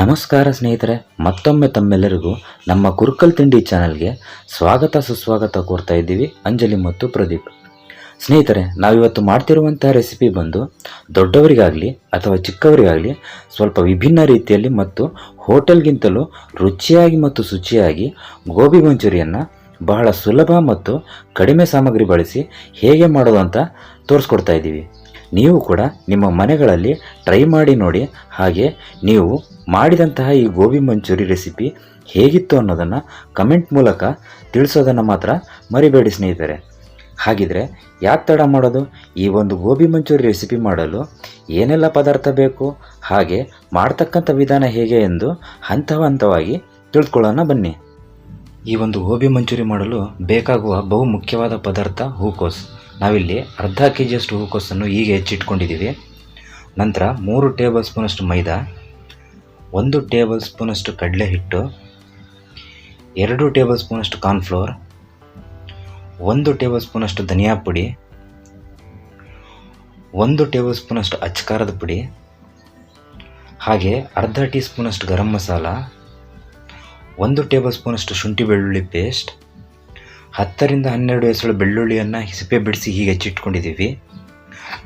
ನಮಸ್ಕಾರ ಸ್ನೇಹಿತರೆ, ಮತ್ತೊಮ್ಮೆ ತಮ್ಮೆಲ್ಲರಿಗೂ ನಮ್ಮ ಕುರುಕಲ್ ತಿಂಡಿ ಚಾನಲ್ಗೆ ಸ್ವಾಗತ ಸುಸ್ವಾಗತ ಕೋರ್ತಾ ಇದ್ದೀವಿ ಅಂಜಲಿ ಮತ್ತು ಪ್ರದೀಪ್. ಸ್ನೇಹಿತರೆ, ನಾವಿವತ್ತು ಮಾಡ್ತಿರುವಂತಹ ರೆಸಿಪಿ ಬಂದು ದೊಡ್ಡವರಿಗಾಗಲಿ ಅಥವಾ ಚಿಕ್ಕವರಿಗಾಗಲಿ ಸ್ವಲ್ಪ ವಿಭಿನ್ನ ರೀತಿಯಲ್ಲಿ ಮತ್ತು ಹೋಟೆಲ್ಗಿಂತಲೂ ರುಚಿಯಾಗಿ ಮತ್ತು ಶುಚಿಯಾಗಿ ಗೋಬಿ ಮಂಚೂರಿಯನ್ನು ಬಹಳ ಸುಲಭ ಮತ್ತು ಕಡಿಮೆ ಸಾಮಗ್ರಿ ಬಳಸಿ ಹೇಗೆ ಮಾಡೋದು ಅಂತ ತೋರಿಸ್ಕೊಡ್ತಾ ಇದ್ದೀವಿ. ನೀವು ಕೂಡ ನಿಮ್ಮ ಮನೆಗಳಲ್ಲಿ ಟ್ರೈ ಮಾಡಿ ನೋಡಿ. ಹಾಗೆ ನೀವು ಮಾಡಿದಂತಹ ಈ ಗೋಬಿ ಮಂಚೂರಿ ರೆಸಿಪಿ ಹೇಗಿತ್ತು ಅನ್ನೋದನ್ನು ಕಮೆಂಟ್ ಮೂಲಕ ತಿಳಿಸೋದನ್ನು ಮಾತ್ರ ಮರಿಬೇಡಿ ಸ್ನೇಹಿತರೆ. ಹಾಗಿದ್ರೆ ಯಾಕೆ ತಡ ಮಾಡೋದು? ಈ ಒಂದು ಗೋಬಿ ಮಂಚೂರಿ ರೆಸಿಪಿ ಮಾಡಲು ಏನೆಲ್ಲ ಪದಾರ್ಥ ಬೇಕು? ಹಾಗೆ ಮಾಡ್ತಕ್ಕಂಥ ವಿಧಾನ ಹೇಗೆ ಎಂದು ಹಂತ ಹಂತವಾಗಿ ತಿಳ್ಕೊಳ್ಳೋಣ ಬನ್ನಿ. ಈ ಒಂದು ಗೋಬಿ ಮಂಚೂರಿ ಮಾಡಲು ಬೇಕಾಗುವ ಬಹು ಮುಖ್ಯವಾದ ಪದಾರ್ಥ ಹೂಕೋಸ್. ನಾವಿಲ್ಲಿ ಅರ್ಧ ಕೆ ಜಿಯಷ್ಟು ಹೂಕೋಸನ್ನು ಹೀಗೆ ಹೆಚ್ಚಿಟ್ಕೊಂಡಿದ್ದೀವಿ. ನಂತರ ಮೂರು ಟೇಬಲ್ ಸ್ಪೂನಷ್ಟು ಮೈದಾ, ಒಂದು ಟೇಬಲ್ ಸ್ಪೂನಷ್ಟು ಕಡಲೆ ಹಿಟ್ಟು ಎರಡು ಟೇಬಲ್ ಸ್ಪೂನಷ್ಟು ಕಾರ್ನ್ಫ್ಲೋರ್, ಒಂದು ಟೇಬಲ್ ಸ್ಪೂನಷ್ಟು ಧನಿಯಾ ಪುಡಿ ಒಂದು ಟೇಬಲ್ ಸ್ಪೂನಷ್ಟು ಅಚ್ಕಾರದ ಪುಡಿ, ಹಾಗೆ ಅರ್ಧ ಟೀ ಸ್ಪೂನಷ್ಟು ಗರಂ ಮಸಾಲ, ಒಂದು ಟೇಬಲ್ ಸ್ಪೂನಷ್ಟು ಶುಂಠಿ ಬೆಳ್ಳುಳ್ಳಿ ಪೇಸ್ಟ್ ಹತ್ತರಿಂದ ಹನ್ನೆರಡು ಎಸಳು ಬೆಳ್ಳುಳ್ಳಿಯನ್ನು ಸಿಪ್ಪೆ ಬಿಡಿಸಿ ಹೀಗೆ ಹೆಚ್ಚಿಟ್ಕೊಂಡಿದ್ದೀವಿ.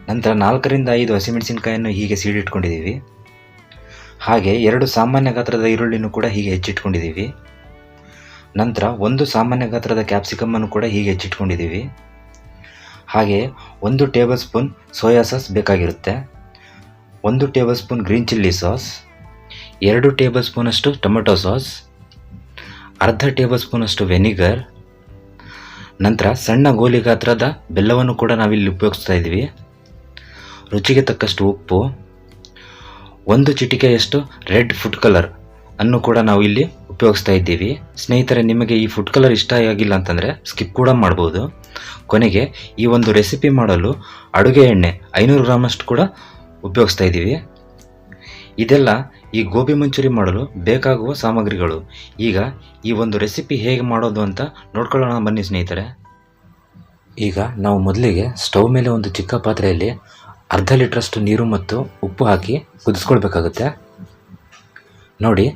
ನಂತರ ನಾಲ್ಕರಿಂದ ಐದು ಹಸಿಮೆಣಸಿನಕಾಯನ್ನು ಹೀಗೆ ಸೀಡಿಟ್ಕೊಂಡಿದ್ದೀವಿ. ಹಾಗೆ ಎರಡು ಸಾಮಾನ್ಯ ಗಾತ್ರದ ಈರುಳ್ಳಿನೂ ಕೂಡ ಹೀಗೆ ಹೆಚ್ಚಿಟ್ಕೊಂಡಿದ್ದೀವಿ. ನಂತರ ಒಂದು ಸಾಮಾನ್ಯ ಗಾತ್ರದ ಕ್ಯಾಪ್ಸಿಕಮ್ಮನ್ನು ಕೂಡ ಹೀಗೆ ಹೆಚ್ಚಿಟ್ಕೊಂಡಿದ್ದೀವಿ. ಹಾಗೆ ಒಂದು ಟೇಬಲ್ ಸ್ಪೂನ್ ಸೋಯಾ ಸಾಸ್ ಬೇಕಾಗಿರುತ್ತೆ. ಒಂದು table spoon green chilli sauce. ಎರಡು ಟೇಬಲ್ ಸ್ಪೂನಷ್ಟು ಟೊಮೆಟೊ ಸಾಸ್. ಅರ್ಧ ಟೇಬಲ್ ಸ್ಪೂನಷ್ಟು ವೆನಿಗರ್. ನಂತರ ಸಣ್ಣ ಗೋಲಿ ಗಾತ್ರದ ಬೆಲ್ಲವನ್ನು ಕೂಡ ನಾವಿಲ್ಲಿ ಉಪಯೋಗಿಸ್ತಾ ಇದ್ದೀವಿ. ರುಚಿಗೆ ತಕ್ಕಷ್ಟು ಉಪ್ಪು, ಒಂದು ಚಿಟಿಕೆಯಷ್ಟು ರೆಡ್ ಫುಡ್ ಕಲರ್ ಅನ್ನು ಕೂಡ ನಾವು ಇಲ್ಲಿ ಉಪಯೋಗಿಸ್ತಾ ಇದ್ದೀವಿ. ಸ್ನೇಹಿತರೆ, ನಿಮಗೆ ಈ ಫುಡ್ ಕಲರ್ ಇಷ್ಟ ಆಗಿಲ್ಲ ಅಂತಂದರೆ ಸ್ಕಿಪ್ ಕೂಡ ಮಾಡ್ಬೋದು. ಕೊನೆಗೆ ಈ ಒಂದು ರೆಸಿಪಿ ಮಾಡಲು ಅಡುಗೆ ಎಣ್ಣೆ ಐನೂರು ಗ್ರಾಮಷ್ಟು ಕೂಡ ಉಪಯೋಗಿಸ್ತಾ ಇದ್ದೀವಿ. ಇದೆಲ್ಲ ಈ ಗೋಬಿ ಮಂಚೂರಿ ಮಾಡಲು ಬೇಕಾಗುವ ಸಾಮಗ್ರಿಗಳು. ಈಗ ಈ ಒಂದು ರೆಸಿಪಿ ಹೇಗೆ ಮಾಡೋದು ಅಂತ ನೋಡ್ಕೊಳ್ಳೋಣ ಬನ್ನಿ ಸ್ನೇಹಿತರೆ. ಈಗ ನಾವು ಮೊದಲಿಗೆ ಸ್ಟವ್ ಮೇಲೆ ಒಂದು ಚಿಕ್ಕ ಪಾತ್ರೆಯಲ್ಲಿ ಅರ್ಧ ಲೀಟ್ರಷ್ಟು ನೀರು ಮತ್ತು ಉಪ್ಪು ಹಾಕಿ ಕುದಿಸ್ಕೊಳ್ಬೇಕಾಗುತ್ತೆ. ನೋಡಿ,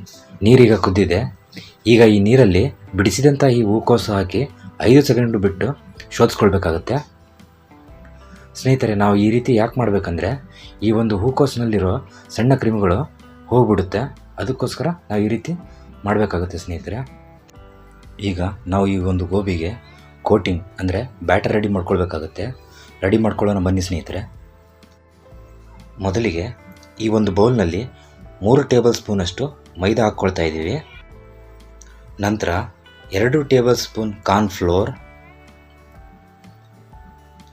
ನೀರೀಗ ಕುದ್ದಿದೆ. ಈಗ ಈ ನೀರಲ್ಲಿ ಬಿಡಿಸಿದಂಥ ಈ ಹೂಕೋಸು ಹಾಕಿ ಐದು ಸೆಕೆಂಡು ಬಿಟ್ಟು ಶೋಧಿಸ್ಕೊಳ್ಬೇಕಾಗುತ್ತೆ. ಸ್ನೇಹಿತರೆ, ನಾವು ಈ ರೀತಿ ಯಾಕೆ ಮಾಡಬೇಕಂದ್ರೆ ಈ ಒಂದು ಹೂಕೋಸಿನಲ್ಲಿರೋ ಸಣ್ಣ ಕ್ರಿಮಿಗಳು ಹೋಗ್ಬಿಡುತ್ತೆ. ಅದಕ್ಕೋಸ್ಕರ ನಾವು ಈ ರೀತಿ ಮಾಡಬೇಕಾಗುತ್ತೆ ಸ್ನೇಹಿತರೆ. ಈಗ ನಾವು ಈ ಒಂದು ಗೋಬಿಗೆ ಕೋಟಿಂಗ್ ಅಂದರೆ ಬ್ಯಾಟರ್ ರೆಡಿ ಮಾಡ್ಕೊಳ್ಬೇಕಾಗುತ್ತೆ. ರೆಡಿ ಮಾಡ್ಕೊಳ್ಳೋಣ ಬನ್ನಿ ಸ್ನೇಹಿತರೆ. ಮೊದಲಿಗೆ ಈ ಒಂದು ಬೌಲ್ನಲ್ಲಿ ಮೂರು ಟೇಬಲ್ ಸ್ಪೂನಷ್ಟು ಮೈದಾ ಹಾಕ್ಕೊಳ್ತಾ ಇದ್ದೀವಿ. ನಂತರ ಎರಡು ಟೇಬಲ್ ಸ್ಪೂನ್ ಕಾರ್ನ್ ಫ್ಲೋರ್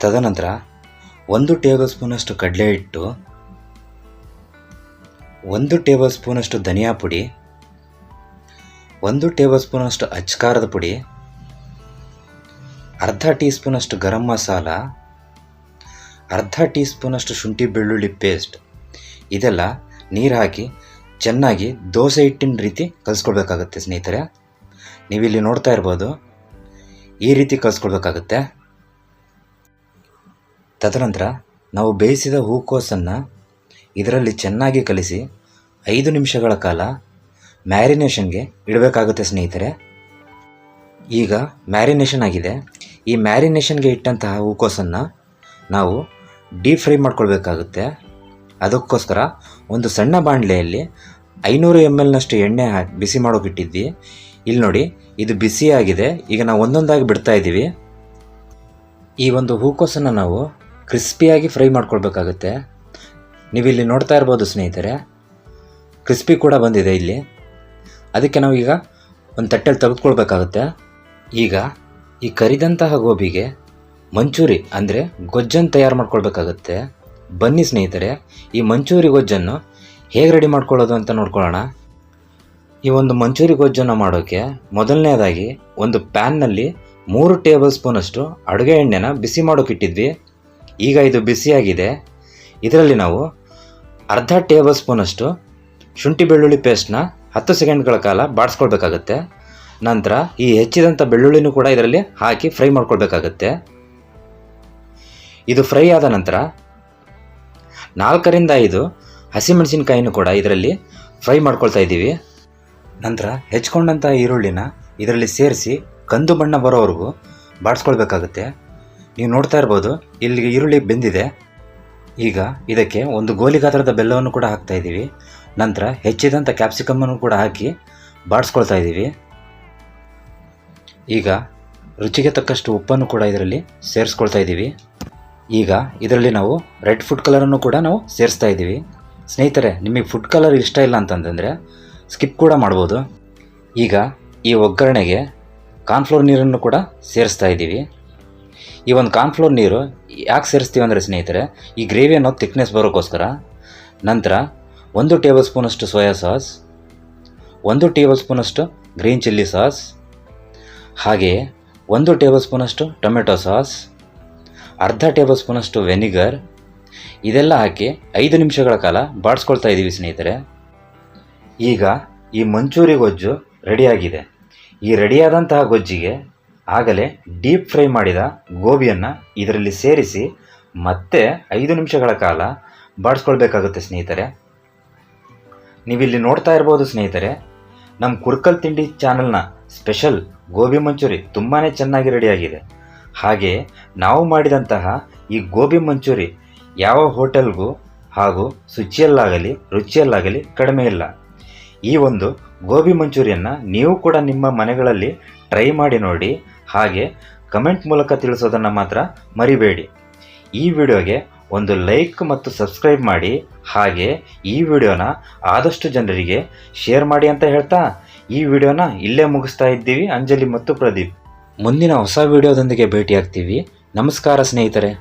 ತದನಂತರ ಒಂದು ಟೇಬಲ್ ಸ್ಪೂನಷ್ಟು ಕಡಲೆ ಹಿಟ್ಟು. ಒಂದು ಟೇಬಲ್ ಸ್ಪೂನಷ್ಟು ಧನಿಯಾ ಪುಡಿ, ಒಂದು ಟೇಬಲ್ ಸ್ಪೂನಷ್ಟು ಅಚ್ಕಾರದ ಪುಡಿ, ಅರ್ಧ ಟೀ ಸ್ಪೂನಷ್ಟು ಗರಂ ಮಸಾಲ, ಅರ್ಧ ಟೀ ಸ್ಪೂನಷ್ಟು ಶುಂಠಿ ಬೆಳ್ಳುಳ್ಳಿ ಪೇಸ್ಟ್, ಇದೆಲ್ಲ ನೀರು ಹಾಕಿ ಚೆನ್ನಾಗಿ ದೋಸೆ ಹಿಟ್ಟಿನ ರೀತಿ ಕಲಿಸ್ಕೊಳ್ಬೇಕಾಗತ್ತೆ ಸ್ನೇಹಿತರೆ. ನೀವಿಲ್ಲಿ ನೋಡ್ತಾ ಇರ್ಬೋದು, ಈ ರೀತಿ ಕಲಿಸ್ಕೊಳ್ಬೇಕಾಗತ್ತೆ. ತದನಂತರ ನಾವು ಬೇಯಿಸಿದ ಹೂಕೋಸನ್ನು ಇದರಲ್ಲಿ ಚೆನ್ನಾಗಿ ಕಲಿಸಿ ಐದು ನಿಮಿಷಗಳ ಕಾಲ ಮ್ಯಾರಿನೇಷನ್ಗೆ ಇಡಬೇಕಾಗುತ್ತೆ ಸ್ನೇಹಿತರೆ. ಈಗ ಮ್ಯಾರಿನೇಷನ್ ಆಗಿದೆ. ಈ ಮ್ಯಾರಿನೇಷನ್ಗೆ ಇಟ್ಟಂತಹ ಹೂಕೋಸನ್ನು ನಾವು ಡೀಪ್ ಫ್ರೈ ಮಾಡ್ಕೊಳ್ಬೇಕಾಗುತ್ತೆ. ಅದಕ್ಕೋಸ್ಕರ ಒಂದು ಸಣ್ಣ ಬಾಣಲೆಯಲ್ಲಿ ಐನೂರು ಎಂ ಎಲ್ನಷ್ಟು ಎಣ್ಣೆ ಹಾಕಿ ಬಿಸಿ ಮಾಡೋಕ್ಕಿಟ್ಟಿದ್ವಿ ಇಲ್ಲಿ ನೋಡಿ, ಇದು ಬಿಸಿಯಾಗಿದೆ ಈಗ ನಾವು ಒಂದೊಂದಾಗಿ ಬಿಡ್ತಾ ಇದ್ದೀವಿ. ಈ ಒಂದು ಹೂಕೋಸನ್ನು ನಾವು ಕ್ರಿಸ್ಪಿಯಾಗಿ ಫ್ರೈ ಮಾಡ್ಕೊಳ್ಬೇಕಾಗುತ್ತೆ. ನೀವಿಲ್ಲಿ ನೋಡ್ತಾ ಇರ್ಬೋದು ಸ್ನೇಹಿತರೆ ಕ್ರಿಸ್ಪಿ ಕೂಡ ಬಂದಿದೆ ಇಲ್ಲಿ. ಅದಕ್ಕೆ ನಾವು ಈಗ ಒಂದು ತಟ್ಟೆಯಲ್ಲಿ ತೆಗೆದುಕೊಳ್ಬೇಕಾಗುತ್ತೆ. ಈಗ ಈ ಕರಿದಂತಹ ಗೋಬಿಗೆ ಮಂಚೂರಿ, ಅಂದರೆ ಗೊಜ್ಜನ್ನು ತಯಾರು ಮಾಡ್ಕೊಳ್ಬೇಕಾಗುತ್ತೆ. ಬನ್ನಿ ಸ್ನೇಹಿತರೆ, ಈ ಮಂಚೂರಿ ಗೊಜ್ಜನ್ನು ಹೇಗೆ ರೆಡಿ ಮಾಡ್ಕೊಳ್ಳೋದು ಅಂತ ನೋಡ್ಕೊಳ್ಳೋಣ. ಈ ಒಂದು ಮಂಚೂರಿ ಗೊಜ್ಜನ್ನು ಮಾಡೋಕ್ಕೆ ಮೊದಲನೇದಾಗಿ ಒಂದು ಪ್ಯಾನ್ನಲ್ಲಿ ಮೂರು ಟೇಬಲ್ ಸ್ಪೂನಷ್ಟು ಅಡುಗೆ ಎಣ್ಣೆನ ಬಿಸಿ ಮಾಡೋಕ್ಕಿಟ್ಟಿದ್ವಿ ಈಗ ಇದು ಬಿಸಿಯಾಗಿದೆ. ಇದರಲ್ಲಿ ನಾವು ಅರ್ಧ ಟೇಬಲ್ ಸ್ಪೂನಷ್ಟು ಶುಂಠಿ ಬೆಳ್ಳುಳ್ಳಿ ಪೇಸ್ಟ್ನ ಹತ್ತು ಸೆಕೆಂಡ್ಗಳ ಕಾಲ ಬಾಡಿಸ್ಕೊಳ್ಬೇಕಾಗತ್ತೆ. ನಂತರ ಈ ಹೆಚ್ಚಿದಂಥ ಬೆಳ್ಳುಳ್ಳಿನೂ ಕೂಡ ಇದರಲ್ಲಿ ಹಾಕಿ ಫ್ರೈ ಮಾಡ್ಕೊಳ್ಬೇಕಾಗತ್ತೆ. ಇದು ಫ್ರೈ ಆದ ನಂತರ ನಾಲ್ಕರಿಂದ ಐದು ಹಸಿಮೆಣಸಿನಕಾಯಿನೂ ಕೂಡ ಇದರಲ್ಲಿ ಫ್ರೈ ಮಾಡ್ಕೊಳ್ತಾ ಇದ್ದೀವಿ. ನಂತರ ಹೆಚ್ಕೊಂಡಂಥ ಈರುಳ್ಳಿನ ಇದರಲ್ಲಿ ಸೇರಿಸಿ ಕಂದು ಬಣ್ಣ ಬರೋವರೆಗೂ ಬಾಡಿಸ್ಕೊಳ್ಬೇಕಾಗುತ್ತೆ. ನೀವು ನೋಡ್ತಾ ಇರ್ಬೋದು, ಇಲ್ಲಿಗೆ ಈರುಳ್ಳಿ ಬೆಂದಿದೆ. ಈಗ ಇದಕ್ಕೆ ಒಂದು ಗೋಲಿ ಗಾತ್ರದ ಬೆಲ್ಲವನ್ನು ಕೂಡ ಹಾಕ್ತಾ ಇದ್ದೀವಿ. ನಂತರ ಹೆಚ್ಚಿದಂಥ ಕ್ಯಾಪ್ಸಿಕಮ್ಮನ್ನು ಕೂಡ ಹಾಕಿ ಬಾಡಿಸ್ಕೊಳ್ತಾ ಇದ್ದೀವಿ. ಈಗ ರುಚಿಗೆ ತಕ್ಕಷ್ಟು ಉಪ್ಪನ್ನು ಕೂಡ ಇದರಲ್ಲಿ ಸೇರಿಸ್ಕೊಳ್ತಾ ಇದ್ದೀವಿ. ಈಗ ಇದರಲ್ಲಿ ನಾವು ರೆಡ್ ಫುಡ್ ಕಲರನ್ನು ಕೂಡ ನಾವು ಸೇರಿಸ್ತಾ ಇದ್ದೀವಿ. ಸ್ನೇಹಿತರೆ, ನಿಮಗೆ ಫುಡ್ ಕಲರ್ ಇಷ್ಟ ಇಲ್ಲ ಅಂತಂತಂದರೆ ಸ್ಕಿಪ್ ಕೂಡ ಮಾಡ್ಬೋದು. ಈಗ ಈ ಒಗ್ಗರಣೆಗೆ ಕಾರ್ನ್ಫ್ಲೋರ್ ನೀರನ್ನು ಕೂಡ ಸೇರಿಸ್ತಾ ಇದ್ದೀವಿ. ಈ ಒಂದು ಕಾರ್ನ್ಫ್ಲೋರ್ ನೀರು ಯಾಕೆ ಸೇರಿಸ್ತೀವಿ ಅಂದರೆ ಸ್ನೇಹಿತರೆ, ಈ ಗ್ರೇವಿ ಅನ್ನೋ ತಿಕ್ನೆಸ್ ಬರೋಕ್ಕೋಸ್ಕರ ನಂತರ ಒಂದು ಟೇಬಲ್ ಸ್ಪೂನಷ್ಟು ಸೋಯಾ ಸಾಸ್ ಒಂದು ಟೇಬಲ್ ಸ್ಪೂನಷ್ಟು ಗ್ರೀನ್ ಚಿಲ್ಲಿ ಸಾಸ್ ಹಾಗೆಯೇ ಒಂದು ಟೇಬಲ್ ಸ್ಪೂನಷ್ಟು ಟೊಮೆಟೊ ಸಾಸ್ ಅರ್ಧ ಟೇಬಲ್ ಸ್ಪೂನಷ್ಟು ವೆನಿಗರ್ ಇದೆಲ್ಲ ಹಾಕಿ ಐದು ನಿಮಿಷಗಳ ಕಾಲ ಬಾಡಿಸ್ಕೊಳ್ತಾ ಇದ್ದೀವಿ ಸ್ನೇಹಿತರೆ. ಈಗ ಈ ಮಂಚೂರಿ ಗೊಜ್ಜು ರೆಡಿಯಾಗಿದೆ ಈ ರೆಡಿಯಾದಂತಹ ಗೊಜ್ಜಿಗೆ ಆಗಲೇ ಡೀಪ್ ಫ್ರೈ ಮಾಡಿದ ಗೋಬಿಯನ್ನು ಇದರಲ್ಲಿ ಸೇರಿಸಿ ಮತ್ತೆ ಐದು ನಿಮಿಷಗಳ ಕಾಲ ಬಾಡಿಸ್ಕೊಳ್ಬೇಕಾಗುತ್ತೆ ಸ್ನೇಹಿತರೆ. ನೀವಿಲ್ಲಿ ನೋಡ್ತಾ ಇರ್ಬೋದು ಸ್ನೇಹಿತರೆ ನಮ್ಮ ಕುರ್ಕಲ್ ತಿಂಡಿ ಚಾನಲ್ನ ಸ್ಪೆಷಲ್ ಗೋಬಿ ಮಂಚೂರಿ ತುಂಬಾ ಚೆನ್ನಾಗಿ ರೆಡಿಯಾಗಿದೆ. ಹಾಗೆ ನಾವು ಮಾಡಿದಂತಹ ಈ ಗೋಬಿ ಮಂಚೂರಿ ಯಾವ ಹೋಟೆಲ್ಗೂ ಹಾಗೂ ಶುಚಿಯಲ್ಲಾಗಲಿ, ರುಚಿಯಲ್ಲಾಗಲಿ ಕಡಿಮೆ ಇಲ್ಲ. ಈ ಒಂದು ಗೋಬಿ ಮಂಚೂರಿಯನ್ನ ನೀವು ಕೂಡ ನಿಮ್ಮ ಮನೆಗಳಲ್ಲಿ ಟ್ರೈ ಮಾಡಿ ನೋಡಿ. ಹಾಗೆ ಕಮೆಂಟ್ ಮೂಲಕ ತಿಳಿಸೋದನ್ನು ಮಾತ್ರ ಮರಿಬೇಡಿ. ಈ ವಿಡಿಯೋಗೆ ಒಂದು ಲೈಕ್ ಮತ್ತು ಸಬ್ಸ್ಕ್ರೈಬ್ ಮಾಡಿ. ಹಾಗೆ ಈ ವಿಡಿಯೋನ ಆದಷ್ಟು ಜನರಿಗೆ ಶೇರ್ ಮಾಡಿ ಅಂತ ಹೇಳ್ತಾ ಈ ವಿಡಿಯೋನ ಇಲ್ಲೇ ಮುಗಿಸ್ತಾ ಇದ್ದೀವಿ. ಅಂಜಲಿ ಮತ್ತು ಪ್ರದೀಪ್. ಮುಂದಿನ ಹೊಸ ವಿಡಿಯೋದೊಂದಿಗೆ ಭೇಟಿಯಾಗ್ತೀವಿ. ನಮಸ್ಕಾರ ಸ್ನೇಹಿತರೆ.